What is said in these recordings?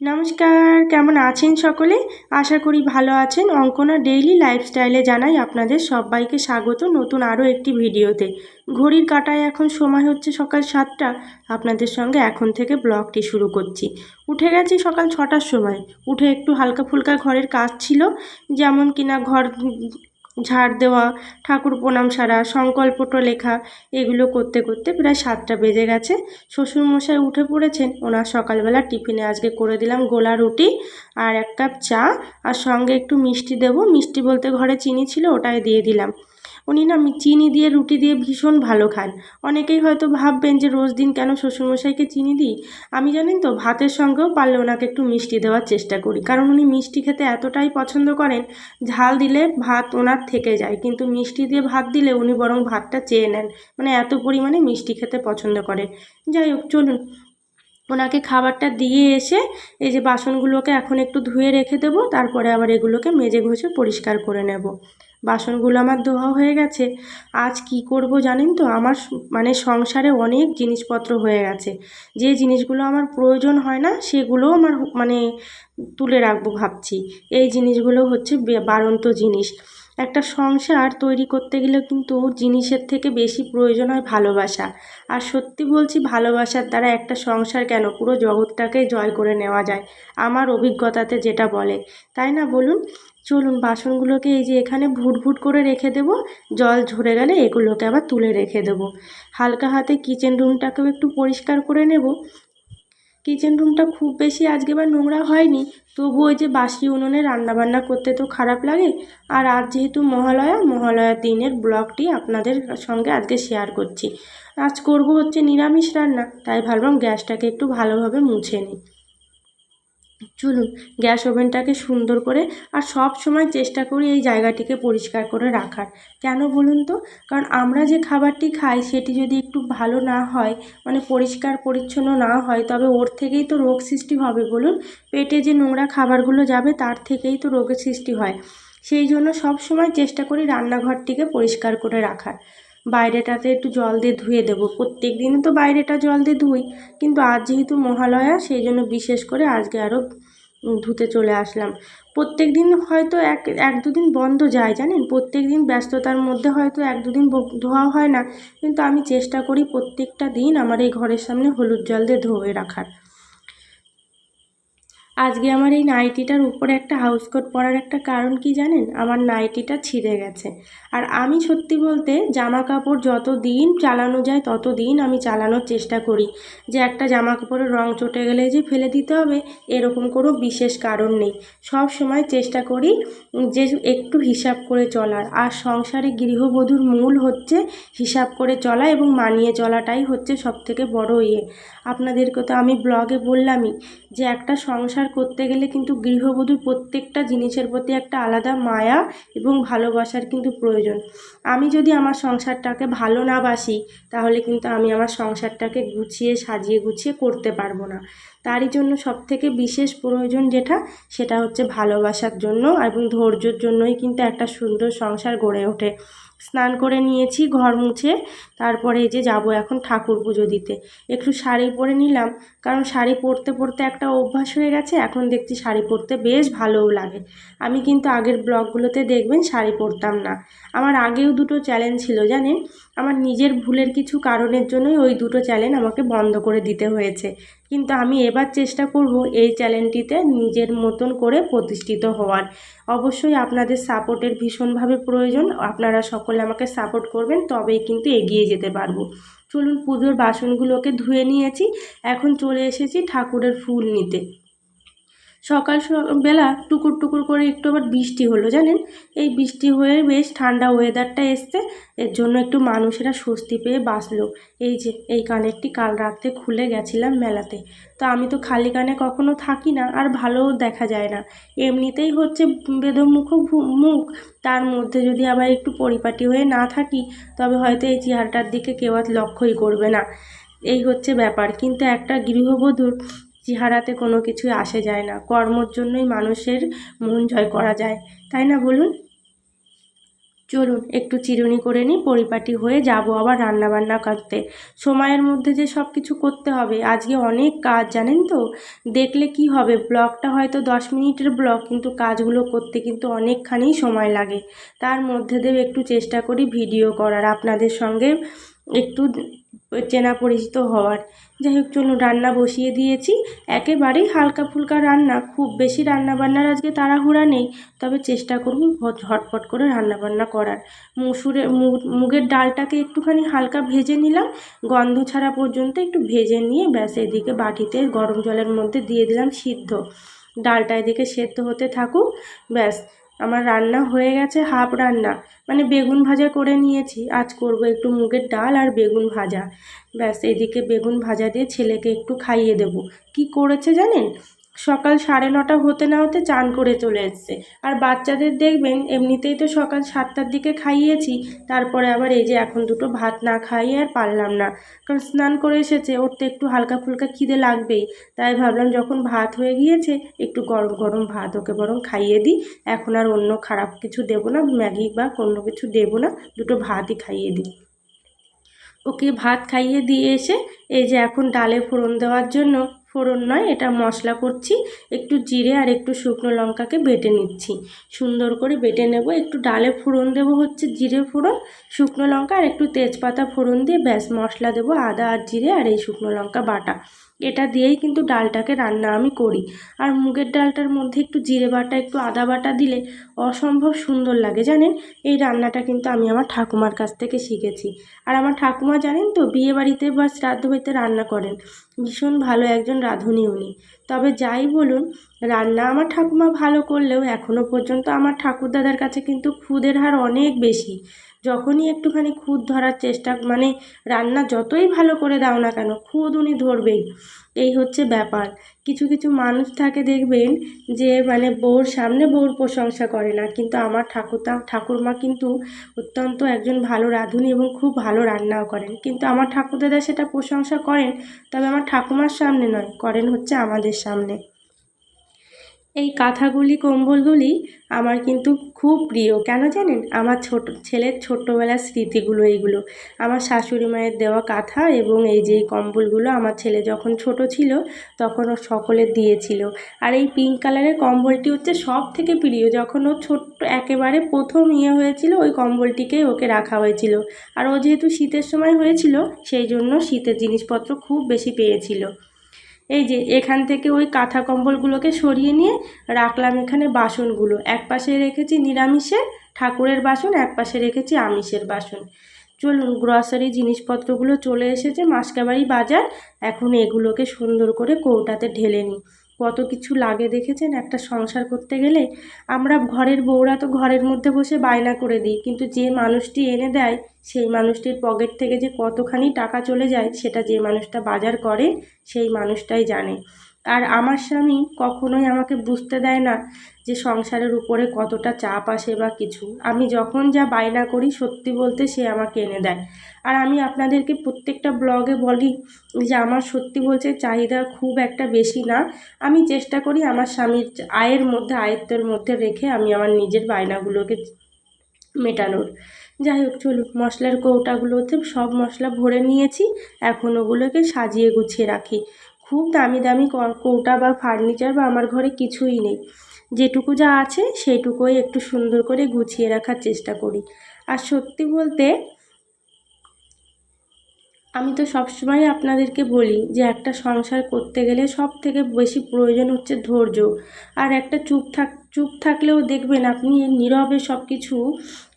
নমস্কার, কেমন আছেন সকলে? আশা করি ভালো আছেন। অঙ্কনা ডেইলি লাইফস্টাইলে জানাই আপনাদের সবাইকে স্বাগত নতুন আরও একটি ভিডিওতে। ঘড়ির কাটায় এখন সময় হচ্ছে সকাল সাতটা। আপনাদের সঙ্গে এখন থেকে ব্লগটি শুরু করছি। উঠে গেছি সকাল ছটার সময়। উঠে একটু হালকা ফুলকা ঘরের কাজ ছিল। যেমন কিনা ঘর ঝাড় দেওয়া, ঠাকুর প্রণাম সারা, সংকল্পটা লেখা, এগুলো করতে করতে প্রায় সাতটা বেজে গেছে। শ্বশুরমশাই উঠে পড়েছেন, ওনার সকালবেলা টিফিনে আজকে করে দিলাম গোলা রুটি আর এক কাপ চা, আর সঙ্গে একটু মিষ্টি দেব। মিষ্টি বলতে ঘরে চিনি ছিল, ওটাই দিয়ে দিলাম। উনি না চিনি দিয়ে রুটি দিয়ে ভীষণ ভালো খান। অনেকেই হয়তো ভাববেন যে রোজ দিন কেন শ্বশুরমশাইকে চিনি দিই? আমি জানেন তো, ভাতের সঙ্গেও পারলে ওনাকে একটু মিষ্টি দেওয়ার চেষ্টা করি। কারণ উনি মিষ্টি খেতে এতটাই পছন্দ করেন, ঝাল দিলে ভাত ওনার থেকে যায়। কিন্তু মিষ্টি দিয়ে ভাত দিলে উনি বরং ভাতটা চেয়ে নেন। মানে এত পরিমাণে মিষ্টি খেতে পছন্দ করে। যাই হোক, চলুন। ওনাকে খাবারটা দিয়ে এসে এই যে বাসনগুলোকে এখন একটু ধুয়ে রেখে দেবো, তারপরে আবার এগুলোকে মেজে ঘষে পরিষ্কার করে নেব। বাসনগুলো আমার ধোয়া হয়ে গেছে। আজ কি করব জানেন তো? আমার মানে সংসারে অনেক জিনিসপত্র হয়ে গেছে। যে জিনিসগুলো আমার প্রয়োজন হয় না, সেগুলোও আমার মানে তুলে রাখব ভাবছি। এই জিনিসগুলো হচ্ছে বাড়ন্ত জিনিস। একটা সংসার তৈরি করতে গেলে কিন্তু জিনিসের থেকে বেশি প্রয়োজন হয় ভালোবাসা। আর সত্যি বলছি, ভালোবাসার দ্বারা একটা সংসার কেন? পুরো জগৎটাকে জয় করে নেওয়া যায়। আমার অভিজ্ঞতাতে যেটা বলে। তাই না বলুন? চলুন বাসনগুলোকে এই যে এখানে ভুট ভুট করে রেখে দেবো। জল ঝরে গেলে এগুলোকে আবার তুলে রেখে দেবো। হালকা হাতে কিচেন রুমটাকেও একটু পরিষ্কার করে নেব। কিচেন রুমটা খুব বেশি আজকে বা নোংরা হয়নি তবু ওই যে বাসি উনুনে রান্নাবান্না করতে তো খারাপ লাগে। আর আজ যেহেতু মহালয়া মহালয়ার দিনের ব্লগটি আপনাদের সঙ্গে আজকে শেয়ার করছি। আজ করব হচ্ছে নিরামিষ রান্না, তাই ভাবলাম গ্যাসটাকে একটু ভালোভাবে মুছে নিই। চলুন, গ্যাস ওভেনটাকে সুন্দর করে আর সব সময় চেষ্টা করি এই জায়গাটিকে পরিষ্কার করে রাখার। কেন বলুন তো? কারণ আমরা যে খাবারটি খাই সেটি যদি একটু ভালো না হয় মানে পরিষ্কার পরিচ্ছন্ন না হয়, তবে ওর থেকেই তো রোগ সৃষ্টি হবে বলুন। পেটে যে নোংরা খাবারগুলো যাবে তার থেকেই তো রোগের সৃষ্টি হয়। সেই জন্য সব সময় চেষ্টা করি রান্নাঘরটিকে পরিষ্কার করে রাখার। বাইরেটাতে একটু জল দিয়ে ধুয়ে দেবো। প্রত্যেক দিনই তো বাইরেটা জল দিয়ে ধুই, কিন্তু আজ যেহেতু মহালয়া, সেই জন্য বিশেষ করে আজকে আরও ধুতে চলে আসলাম। প্রত্যেক দিন হয়তো এক এক দুদিন বন্ধ যায়, জানেন? প্রত্যেক দিন ব্যস্ততার মধ্যে হয়তো এক দুদিন ধোয়া হয় না, কিন্তু আমি চেষ্টা করি প্রত্যেকটা দিন আমার এই ঘরের সামনে হলুদ জল দিয়ে ধুয়ে রাখার। আজকে আমার এই নাইটিটার উপরে একটা হাউস কোট পরার একটা কারণ কি জানেন? আমার নাইটিটা ছিঁড়ে গেছে। আর আমি সত্যি বলতে জামা কাপড় যত দিন চালানো যায় তত দিন আমি চালানোর চেষ্টা করি। যে একটা জামা কাপড়ের রং চটে গেলে যে ফেলে দিতে হবে, এরকম কোনো বিশেষ কারণ নেই। সব সময় চেষ্টা করি যে একটু হিসাব করে চলার। আর সংসারে গৃহবধূর মূল হচ্ছে হিসাব করে চলা এবং মানিয়ে চলাটাই হচ্ছে সবথেকে বড় ইয়ে। আপনাদেরকে তো আমি ব্লগে বললামই যে একটা সংসার করতে গেলে কিন্তু গৃহবধূর প্রত্যেকটা জিনিসের প্রতি একটা আলাদা মায়া এবং ভালোবাসার কিন্তু প্রয়োজন। আমি যদি আমার সংসারটাকে ভালো না বাসি, তাহলে কিন্তু আমি আমার সংসারটাকে গুছিয়ে, সাজিয়ে গুছিয়ে করতে পারব না। তারই জন্য সবথেকে বিশেষ প্রয়োজন যেটা, সেটা হচ্ছে ভালোবাসার জন্য এবং ধৈর্যর জন্যই কিন্তু একটা সুন্দর সংসার গড়ে ওঠে। স্নান করে নিয়েছি, ঘর মুছে, তারপরে এই যে যাব এখন ঠাকুর পুজো দিতে। একটু শাড়ি পরে নিলাম, কারণ শাড়ি পরতে পরতে একটা অভ্যাস হয়ে গেছে, এখন দেখছি শাড়ি পরতে বেশ ভালোও লাগে। আমি কিন্তু আগের ব্লগগুলোতে দেখবেন শাড়ি পরতাম না। আমার আগেও দুটো চ্যালেঞ্জ ছিল, জানেন? আমার নিজের ভুলের কিছু কারণের জন্যই ওই দুটো চ্যালেঞ্জ আমাকে বন্ধ করে দিতে হয়েছে। কিন্তু আমি এবার চেষ্টা করব এই চ্যানেলটিতে নিজের মতন করে প্রতিষ্ঠিত হওয়ার। অবশ্যই আপনাদের সাপোর্টের ভীষণভাবে প্রয়োজন। আপনারা সকলে আমাকে সাপোর্ট করবেন, তবেই কিন্তু এগিয়ে যেতে পারব। চলুন পুজোর বাসনগুলোকে ধুয়ে নিয়েছি। এখন চলে এসেছি ঠাকুরের ফুল নিতে। সকাল বেলা টুকুর টুকুর করে একটু আবার বৃষ্টি হলো, জানেন? এই বৃষ্টি হয়ে বেশ ঠান্ডা ওয়েদারটা এসছে, এর জন্য একটু মানুষেরা স্বস্তি পেয়ে বাঁচলো। এই যে, এই কানেরটি কাল রাত্রে খুলে গেছিলাম মেলাতে। তো আমি তো খালি কানে কখনো থাকি না, আর ভালোও দেখা যায় না। এমনিতেই হচ্ছে বেদমুখ মুখ, তার মধ্যে যদি আবার একটু পরিপাটি হয়ে না থাকি, তবে হয়তো এই চেহারাটার দিকে কেউ আর লক্ষ্যই করবে না। এই হচ্ছে ব্যাপার। কিন্তু একটা গৃহবধূর চেহারাতে কোনো কিছুই আসে যায় না। কর্মর জন্যই মানুষের মন জয় করা যায়, তাই না বলুন? চলুন, একটু চিরুনি করে নিই, পরিপাটি হয়ে যাব আবার রান্না বান্না করতে। সময়ের মধ্যে যে সব কিছু করতে হবে, আজকে অনেক কাজ, জানেন তো? দেখলে কি হবে, ব্লগটা হয়তো দশ মিনিটের ব্লগ, কিন্তু কাজগুলো করতে কিন্তু অনেকখানি সময় লাগে। তার মধ্যে দিয়েও একটু চেষ্টা করি ভিডিও করার। আপনাদের সঙ্গে একটু চেনা পরিচিত হওয়ার। যাই হোক, চলুন, রান্না বসিয়ে দিয়েছি। একেবারেই হালকা ফুলকা রান্না, খুব বেশি রান্না বান্নার আজকে তাড়াহুড়া নেই। তবে চেষ্টা করব ঝটপট করে রান্না বান্না করার। মুসুরে মুগের ডালটাকে একটুখানি হালকা ভেজে নিলাম। গন্ধ ছাড়া পর্যন্ত একটু ভেজে নিয়ে ব্যাস এদিকে বাটিতে গরম জলের মধ্যে দিয়ে দিলাম সিদ্ধ। ডালটা এদিকে সেদ্ধ হতে থাকুক, ব্যাস। আমার রান্না হয়ে গেছে হাফ রান্না। মানে বেগুন ভাজা করে নিয়েছি। আজ করব একটু মুগের ডাল আর বেগুন ভাজা। ব্যাস, এদিকে বেগুন ভাজা দিয়ে ছেলেকে একটু খাইয়ে দেব। কি করেছে জানেন? সকাল সাড়ে নটা হতে না হতে চান করে চলে এসছে। আর বাচ্চাদের দেখবেন, এমনিতেই তো সকাল সাতটার দিকে খাইয়েছি, তারপরে আবার এই যে এখন দুটো ভাত না খাইয়ে আর পারলাম না। কারণ স্নান করে এসেছে, ওর তো একটু হালকা ফুলকা খিদে লাগবেই। তাই ভাবলাম যখন ভাত হয়ে গিয়েছে, একটু গরম গরম ভাত ওকে বরং খাইয়ে দিই। এখন আর অন্য খারাপ কিছু দেবো না, ম্যাগি বা অন্য কিছু দেবো না, দুটো ভাতই খাইয়ে দিই। ওকে ভাত খাইয়ে দিয়ে এসে, এই যে এখন ডালে ফোড়ন দেওয়ার জন্য ফোড়ন নয়, এটা মশলা করছি। একটু জিরে আর একটু শুকনো লঙ্কাকে বেটে নিচ্ছি। সুন্দর করে বেটে নেব। একটু ডালে ফোড়ন দেব হচ্ছে জিরে ফোড়ন, শুকনো লঙ্কা আর একটু তেজপাতা ফোড়ন দিয়ে ব্যাস মশলা দেব, আদা আর জিরে আর এই শুকনো লঙ্কা বাটা। এটা দিয়েই কিন্তু ডালটাকে রান্না আমি করি। আর মুগের ডালটার মধ্যে একটু জিরে বাটা, একটু আদা বাটা দিলে অসম্ভব সুন্দর লাগে, জানেন? এই রান্নাটা কিন্তু আমি আমার ঠাকুমার কাছ থেকে শিখেছি। আর আমার ঠাকুমা জানেন তো বিয়ে বাড়িতে বা শ্রাদ্ধ বাড়িতে রান্না করেন। ভীষণ ভালো একজন রাঁধুনি উনি। তবে যাই বলুন, রান্না আমার ঠাকুমা ভালো করলেও এখনও পর্যন্ত আমার ঠাকুরদাদার কাছে কিন্তু খুদের হার অনেক বেশি। যখনই একটুখানি খুদ ধরার চেষ্টা মানে রান্না যতই ভালো করে দাও না কেন, খুদ উনি ধরবেই। এই হচ্ছে ব্যাপার। কিছু কিছু মানুষ থাকে দেখবেন যে মানে বউর সামনে বউর প্রশংসা করে না, কিন্তু আমার ঠাকুরদা, ঠাকুরমা কিন্তু অত্যন্ত একজন ভালো রাঁধুনি এবং খুব ভালো রান্নাও করেন। কিন্তু আমার ঠাকুরদাদা সেটা প্রশংসা করেন, তবে আমার ঠাকুমার সামনে নয়, করেন হচ্ছে আমাদের সামনে। এই কাঁথাগুলি, কম্বলগুলি আমার কিন্তু খুব প্রিয়। কেন জানেন? আমার ছোট, ছেলের ছোট্টবেলার স্মৃতিগুলো এইগুলো। আমার শাশুড়ি মায়ের দেওয়া কাঁথা এবং এই যে কম্বলগুলো আমার ছেলে যখন ছোট ছিল, তখন ও সকলে দিয়েছিল। আর এই পিঙ্ক কালারের কম্বলটি হচ্ছে সব থেকে প্রিয়। যখন ও ছোট্ট, একেবারে প্রথম ইয়ে হয়েছিল, ওই কম্বলটিকেই ওকে রাখা হয়েছিল। আর ও যেহেতু শীতের সময় হয়েছিল, সেই জন্য শীতের জিনিসপত্র খুব বেশি পেয়েছিল। এই যে এখান থেকে ওই কাঁথা কম্বলগুলোকে সরিয়ে নিয়ে রাখলাম এখানে বাসনগুলো। এক পাশে রেখেছি নিরামিষের ঠাকুরের বাসন, এক পাশে রেখেছি আমিষের বাসন। চলুন গ্রসারি জিনিসপত্রগুলো চলে এসেছে মাসকাবাড়ি বাজার। এখন এগুলোকে সুন্দর করে কৌটাতে ঢেলে নিই। কত কিছু লাগে দেখেছেন? একটা সংসার করতে গেলে আমরা ঘরের বউরা তো ঘরের মধ্যে বসে বায়না করে দিই। কিন্তু যে মানুষটি এনে দেয়, সেই মানুষটির পকেট থেকে যে কতখানি টাকা চলে যায়, সেটা যে মানুষটা বাজার করে, সেই মানুষটাই জানে। আর আমার স্বামী কখনোই আমাকে বুঝতে দেয় না যে সংসারের উপরে কতটা চাপ আসে বা কিছু। আমি যখন যা বায়না করি সত্যি বলতে সে আমাকে এনে দেয়। আর আমি আপনাদেরকে প্রত্যেকটা ব্লগে বলি যে আমার সত্যি বলছে চাহিদা খুব একটা বেশি না। আমি চেষ্টা করি আমার স্বামীর আয়ের মধ্যে, আয়ত্তের মধ্যে রেখে আমি আমার নিজের বায়নাগুলোকে মেটানোর। যাই হোক, চলুন, মশলার কৌটাগুলোতে সব মশলা ভরে নিয়েছি। এখন ওগুলোকে সাজিয়ে গুছিয়ে রাখি। খুব দামি দামি কৌটা বা ফার্নিচার বা আমার ঘরে কিছুই নেই। যেটুকু যা আছে সেইটুকুই একটু সুন্দর করে গুছিয়ে রাখার চেষ্টা করি। আর সত্যি বলতে আমি তো সবসময় আপনাদেরকে বলি যে একটা সংসার করতে গেলে সব থেকে বেশি প্রয়োজন হচ্ছে ধৈর্য। আর একটা চুপ থাক, চুপ থাকলেও দেখবেন আপনি নীরবে সব কিছু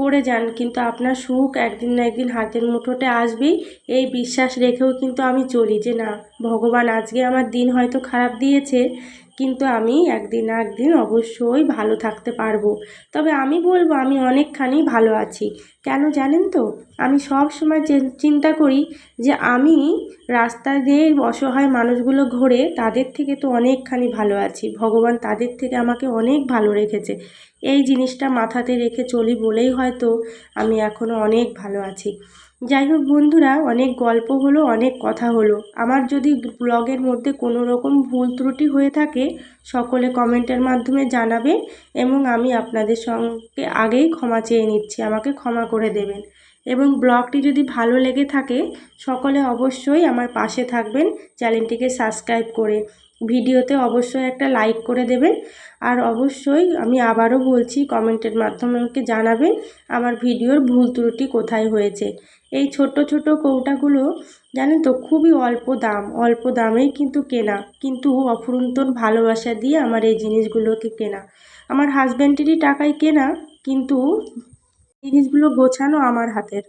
করে যান, কিন্তু আপনার সুখ একদিন না একদিন হাতের মুঠোতে আসবেই। এই বিশ্বাস রেখেও কিন্তু আমি চলি যে না, ভগবান আজকে আমার দিন হয়তো খারাপ দিয়েছে কিন্তু আমি একদিন না একদিন অবশ্যই ভালো থাকতে পারব। তবে আমি বলব আমি অনেকখানি ভালো আছি। কেন জানেন তো? আমি সব সময় চিন্তা করি যে আমি রাস্তা দিয়ে অসহায় মানুষগুলো ঘোরে তাদের থেকে তো অনেকখানি ভালো আছি। ভগবান তাদের থেকে আমাকে অনেক ভালো রেখেছে। এই জিনিসটা মাথাতে রেখে চলি বলেই হয়তো আমি এখনও অনেক ভালো আছি। যাই হোক বন্ধুরা, অনেক গল্প হলো, অনেক কথা হলো। আমার যদি ব্লগের মধ্যে কোনো রকম ভুল ত্রুটি হয়ে থাকে, সকলে কমেন্টের মাধ্যমে জানাবেন এবং আমি আপনাদের সঙ্গে আগেই ক্ষমা চেয়ে নিচ্ছি, আমাকে ক্ষমা করে দেবেন। এবং ব্লগটি যদি ভালো লেগে থাকে, সকলে অবশ্যই আমার পাশে থাকবেন, চ্যানেলটিকে সাবস্ক্রাইব করে। ভিডিওতে অবশ্যই একটা লাইক করে দেবেন। আর অবশ্যই আমি আবারও বলছি, কমেন্টের মাধ্যমে আমাকে জানাবেন আমার ভিডিওর ভুল ত্রুটি কোথায় হয়েছে। এই ছোট ছোট কৌটাগুলো, জানেন তো, খুবই অল্প দাম, অল্প দামেই কিন্তু কেনা। কিন্তু অফুরন্তন ভালোবাসা দিয়ে আমার এই জিনিসগুলোকে কেনা। আমার হাজব্যান্ডেরই টাকায় কেনা, কিন্তু জিনিসগুলো গোছানো আমার হাতের।